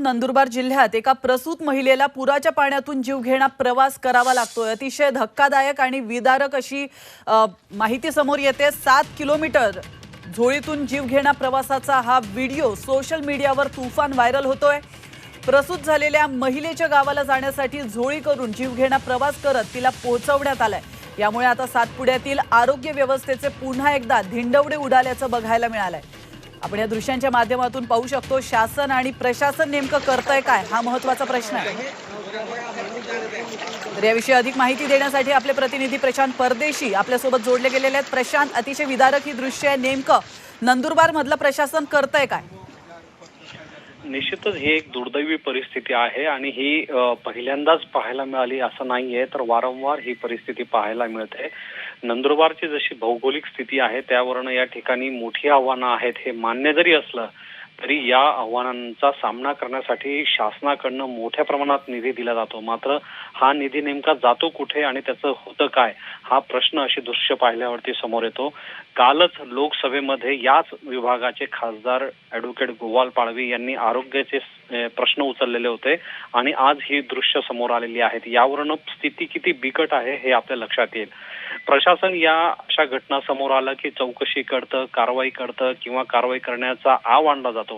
पासून नंदुरबार जिल्ह्यात एका प्रसूत महिलेला पुराच्या पाण्यातून जीवघेणा प्रवास करावा लागतोय. अतिशय धक्कादायक आणि विदारक अशी माहिती समोर येते. सात किलोमीटर झोळीतून जीवघेणा प्रवासाचा हा व्हिडिओ सोशल मीडियावर तुफान व्हायरल होतोय. प्रसूत झालेल्या महिलेच्या गावाला जाण्यासाठी झोळी करून जीवघेणा प्रवास करत तिला पोहोचवण्यात आलाय. यामुळे आता सातपुड्यातील आरोग्य व्यवस्थेचे पुन्हा एकदा धिंडवडे उडाल्याचं बघायला मिळालंय. आपण या दृश्यांच्या माध्यमातून पाहू शकतो शासन आणि प्रशासन नेमकं करतंय काय? हा महत्त्वाचा प्रश्न आहे. तर याविषयी अधिक माहिती देण्यासाठी आपले प्रतिनिधी प्रशांत परदेशी आपल्यासोबत जोडले गेलेले आहेत. प्रशांत अतिशय विदारक ही दृश्य आहे. नेमकं नंदुरबार मधलं प्रशासन करतंय काय? निश्चितच ही एक दुर्दैवी परिस्थिती आहे आणि ही पहिल्यांदाच पाहायला मिळाली असं नाहीये तर वारंवार ही परिस्थिती पाहायला मिळते. नंदुरबारची जशी भौगोलिक स्थिती आहे त्यावरनं या ठिकाणी मोठी आव्हानं आहेत हे मान्य जरी असलं तरी या आव्हानांचा सामना करण्यासाठी शासनाकडनं मोठ्या प्रमाणात निधी दिला जातो. मात्र हा निधी नेमका जातो कुठे आणि त्याचं होतं काय हा प्रश्न अशी दृश्य पाहिल्यावरती समोर येतो. कालच लोकसभेमध्ये याच विभागाचे खासदार ऍडव्होकेट गोवाल पाळवी यांनी आरोग्याचे प्रश्न उचललेले होते आणि आज ही दृश्य समोर आलेली आहेत. यावरून स्थिती किती बिकट आहे हे आपल्या लक्षात येईल. प्रशासन या अशा घटना समोर आलं की चौकशी करतं कारवाई करतं किंवा कारवाई करण्याचा आव आणला जातो.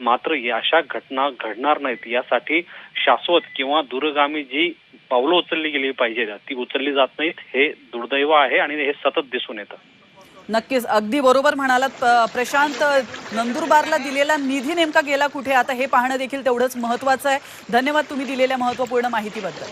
मात्र या अशा घटना घडणार नाहीत. यासाठी शाश्वत किंवा दूरगामी जी पावलं उचलली गेली पाहिजेत ती उचलली जात नाहीत. हे दुर्दैव आहे आणि हे सतत दिसून येतं. नक्कीच. अगदी बरोबर म्हणालात प्रशांत. नंदुरबारला दिलेला निधी नेमका गेला कुठे? आता हे पाहणं देखील तेवढंच महत्वाचं आहे. धन्यवाद तुम्ही दिलेल्या महत्त्वपूर्ण माहितीबद्दल.